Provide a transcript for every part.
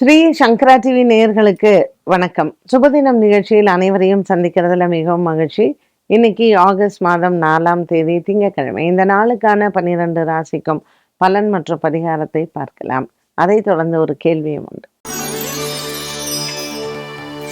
ஸ்ரீ சங்கரா TV நேயர்களுக்கு வணக்கம். சுபதினம் நிகழ்ச்சியில் அனைவரையும் சந்திக்கிறதுல மிகவும் மகிழ்ச்சி. இன்னைக்கு ஆகஸ்ட் மாதம் நாலாம் தேதி திங்கட்கிழமை. இந்த நாளுக்கான பன்னிரண்டு ராசிக்கும் பலன் மற்றும் பரிகாரத்தை பார்க்கலாம். அதைத் தொடர்ந்து ஒரு கேள்வியும் உண்டு.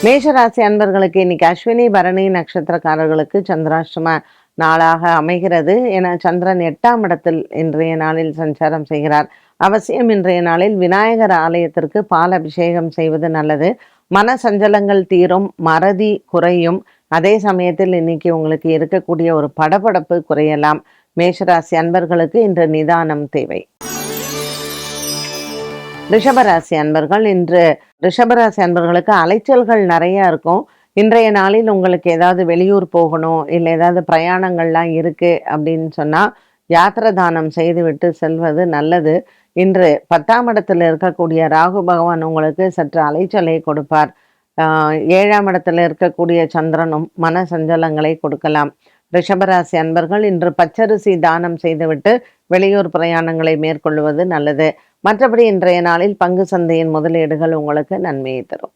மேஷராசி அன்பர்களுக்கு இன்னைக்கு அஸ்வினி பரணி நட்சத்திரக்காரர்களுக்கு சந்திராஷ்டம நாளாக அமைகிறது. என சந்திரன் எட்டாம் இடத்தில் இன்றைய நாளில் சஞ்சாரம் செய்கிறார். அவசியம் இன்றைய நாளில் விநாயகர் ஆலயத்திற்கு பால் அபிஷேகம் செய்வது நல்லது. மன சஞ்சலங்கள் தீரும் மறதி குறையும். அதே சமயத்தில் இன்னைக்கு உங்களுக்கு இருக்கக்கூடிய ஒரு படபடப்பு குறையலாம். மேஷராசி அன்பர்களுக்கு இன்று நிதானம் தேவை. ரிஷபராசி அன்பர்கள் இன்று ரிஷபராசி அன்பர்களுக்கு அலைச்சல்கள் நிறைய இருக்கும். இன்றைய நாளில் உங்களுக்கு ஏதாவது வெளியூர் போகணும் இல்லை ஏதாவது பிரயாணங்கள்லாம் இருக்கு அப்படின்னு சொன்னா யாத்திரை தானம் செய்துவிட்டு செல்வது நல்லது. இன்று பத்தாம் இடத்தில் இருக்கக்கூடிய ராகு பகவான் உங்களுக்கு சற்று அலைச்சலை கொடுப்பார். ஏழாம் இடத்துல இருக்கக்கூடிய சந்திரனும் மன சஞ்சலங்களை கொடுக்கலாம். ரிஷபராசி அன்பர்கள் இன்று பச்சரிசி தானம் செய்துவிட்டு வெளியூர் பிரயாணங்களை மேற்கொள்வது நல்லது. மற்றபடி இன்றைய நாளில் பங்கு சந்தையின் முதலீடுகள் உங்களுக்கு நன்மையை தரும்.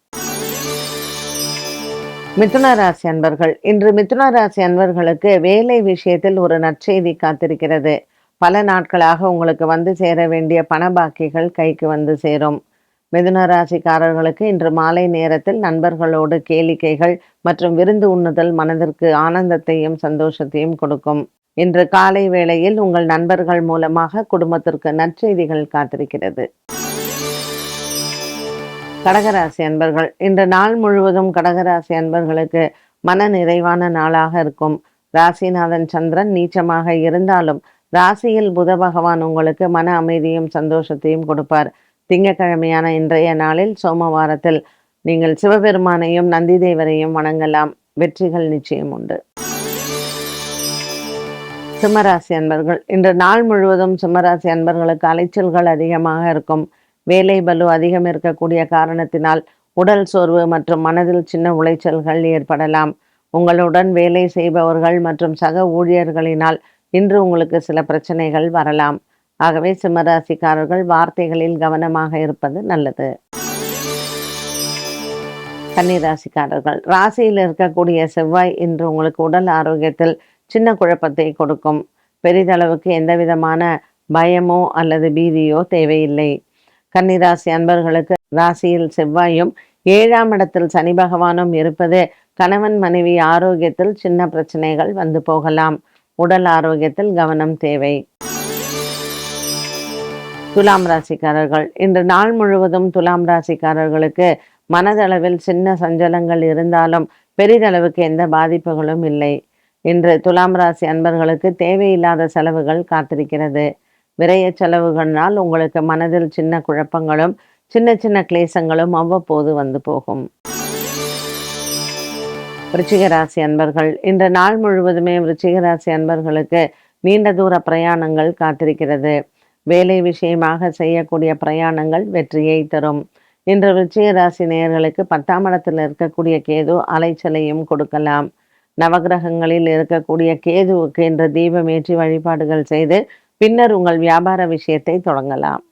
மிதுன ராசி அன்பர்கள் இன்று மிதுன ராசி அன்பர்களுக்கு வேலை விஷயத்தில் ஒரு நற்செய்தி காத்திருக்கிறது. பல நாட்களாக உங்களுக்கு வந்து சேர வேண்டிய பண பாக்கிகள் கைக்கு வந்து சேரும். மிதுன ராசிக்காரர்களுக்கு இன்று மாலை நேரத்தில் நண்பர்களோடு கேளிக்கைகள் மற்றும் விருந்து உண்ணுதல் மனதிற்கு ஆனந்தத்தையும் சந்தோஷத்தையும் கொடுக்கும். இன்று காலை வேளையில் உங்கள் நண்பர்கள் மூலமாக குடும்பத்திற்கு நற்செய்திகள் காத்திருக்கிறது. கடகராசி அன்பர்கள் இன்று நாள் முழுவதும் கடகராசி அன்பர்களுக்கு மன நிறைவான நாளாக இருக்கும். ராசிநாதன் சந்திரன் நீச்சமாக இருந்தாலும் ராசியில் புத பகவான் உங்களுக்கு மன அமைதியும் சந்தோஷத்தையும் கொடுப்பார். திங்கக்கிழமையான இன்றைய நாளில் சோமவாரத்தில் நீங்கள் சிவபெருமானையும் நந்தி தேவரையும் வணங்கலாம். வெற்றிகள் நிச்சயம் உண்டு. சிம்மராசி அன்பர்கள் இன்று நாள் முழுவதும் சிம்மராசி அன்பர்களுக்கு அலைச்சல்கள் அதிகமாக இருக்கும். வேலை பலு அதிகம் இருக்கக்கூடிய காரணத்தினால் உடல் சோர்வு மற்றும் மனதில் சின்ன உளைச்சல்கள் ஏற்படலாம். உங்களுடன் வேலை செய்பவர்கள் மற்றும் சக ஊழியர்களினால் இன்று உங்களுக்கு சில பிரச்சனைகள் வரலாம். ஆகவே சிம்மராசிக்காரர்கள் வார்த்தைகளில் கவனமாக இருப்பது நல்லது. கன்னிராசிக்காரர்கள் ராசியில் இருக்கக்கூடிய செவ்வாய் இன்று உங்களுக்கு உடல் ஆரோக்கியத்தில் சின்ன குழப்பத்தை கொடுக்கும். பெரிதளவுக்கு எந்த விதமான பயமோ அல்லது பீதியோ தேவையில்லை. கன்னிராசி அன்பர்களுக்கு ராசியில் செவ்வாயும் ஏழாம் இடத்தில் சனி பகவானும் இருப்பது கணவன் மனைவி ஆரோக்கியத்தில் சின்ன பிரச்சனைகள் வந்து போகலாம். உடல் ஆரோக்கியத்தில் கவனம் தேவை. துலாம் ராசிக்காரர்கள். இன்று நாள் முழுவதும் துலாம் ராசிக்காரர்களுக்கு மனதளவில் சின்ன சஞ்சலங்கள் இருந்தாலும் பெரிதளவுக்கு எந்த பாதிப்புகளும் இல்லை. இன்று துலாம் ராசி அன்பர்களுக்கு தேவையில்லாத செலவுகள் காத்திருக்கிறது. விரைய செலவுகள்னால் உங்களுக்கு மனதில் சின்ன குழப்பங்களும் சின்ன சின்ன கிளேசங்களும் அவ்வப்போது வந்து போகும். விருச்சிகராசி அன்பர்கள் இன்று நாள் முழுவதுமே விருச்சிகராசி அன்பர்களுக்கு நீண்ட தூர பிரயாணங்கள் காத்திருக்கிறது. வேலை விஷயமாக செய்யக்கூடிய பிரயாணங்கள் வெற்றியை தரும். இன்று விருச்சிகராசி நேயர்களுக்கு பத்தாம் இடத்தில் இருக்கக்கூடிய கேது அலைச்சலையும் கொடுக்கலாம். நவகிரகங்களில் இருக்கக்கூடிய கேதுவுக்கு இன்று தீபம் ஏற்றி வழிபாடுகள் செய்து பின்னர் உங்கள் வியாபார விஷயத்தை தொடங்கலாம்.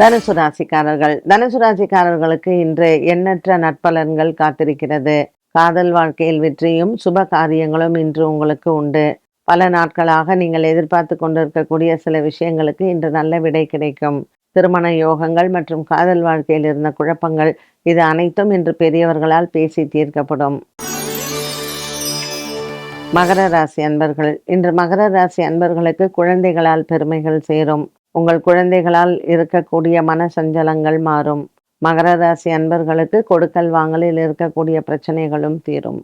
தனுசு ராசிக்காரர்கள். தனுசு ராசிக்காரர்களுக்கு இன்று எண்ணற்ற நற்பலன்கள் காத்திருக்கிறது. காதல் வாழ்க்கையில் வெற்றியும் சுப காரியங்களும் இன்று உங்களுக்கு உண்டு. பல நாட்களாக நீங்கள் எதிர்பார்த்து கொண்டிருக்கக்கூடிய சில விஷயங்களுக்கு இன்று நல்ல விடை கிடைக்கும். திருமண யோகங்கள் மற்றும் காதல் வாழ்க்கையில் இருந்த குழப்பங்கள் இது அனைத்தும் இன்று பெரியவர்களால் பேசி தீர்க்கப்படும். மகர ராசி அன்பர்கள் இன்று மகர ராசி அன்பர்களுக்கு குழந்தைகளால் பெருமைகள் சேரும். உங்கள் குழந்தைகளால் இருக்கக்கூடிய மன சஞ்சலங்கள் மாறும். மகர ராசி அன்பர்களுக்கு கொடுக்கல் வாங்கலில் இருக்கக்கூடிய பிரச்சனைகளும் தீரும்.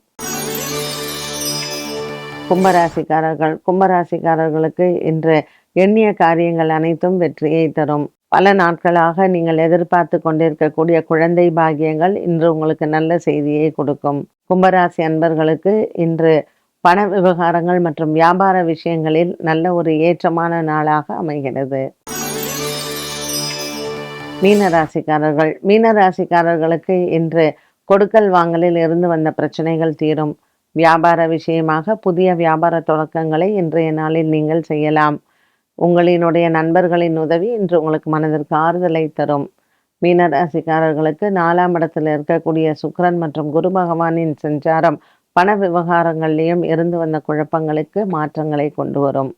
கும்பராசிக்காரர்கள் கும்பராசிக்காரர்களுக்கு இன்று எண்ணிய காரியங்கள் அனைத்தும் வெற்றியை தரும். பல நாட்களாக நீங்கள் எதிர்பார்த்து கொண்டிருக்கக்கூடிய குழந்தை பாக்கியங்கள் இன்று உங்களுக்கு நல்ல செய்தியை கொடுக்கும். கும்பராசி அன்பர்களுக்கு இன்று பண விவகாரங்கள் மற்றும் வியாபார விஷயங்களில் நல்ல ஒரு ஏற்றமான நாளாக அமைகிறது. மீனராசிக்காரர்கள். மீனராசிக்காரர்களுக்கு இன்று கொடுக்கல் வாங்கலில் இருந்து வந்த பிரச்சனைகள் தீரும். வியாபார விஷயமாக புதிய வியாபார தொடக்கங்களை இன்றைய நாளில் நீங்கள் செய்யலாம். உங்களினுடைய நண்பர்களின் உதவி இன்று உங்களுக்கு மனதிற்கு ஆறுதலை தரும். மீனராசிக்காரர்களுக்கு நாலாம் இடத்தில் இருக்கக்கூடிய சுக்ரன் மற்றும் குரு பகவானின் சஞ்சாரம் பண விவகாரங்கள்லேயும் இருந்து வந்த குழப்பங்களுக்கு மாற்றங்களை கொண்டு வரும்.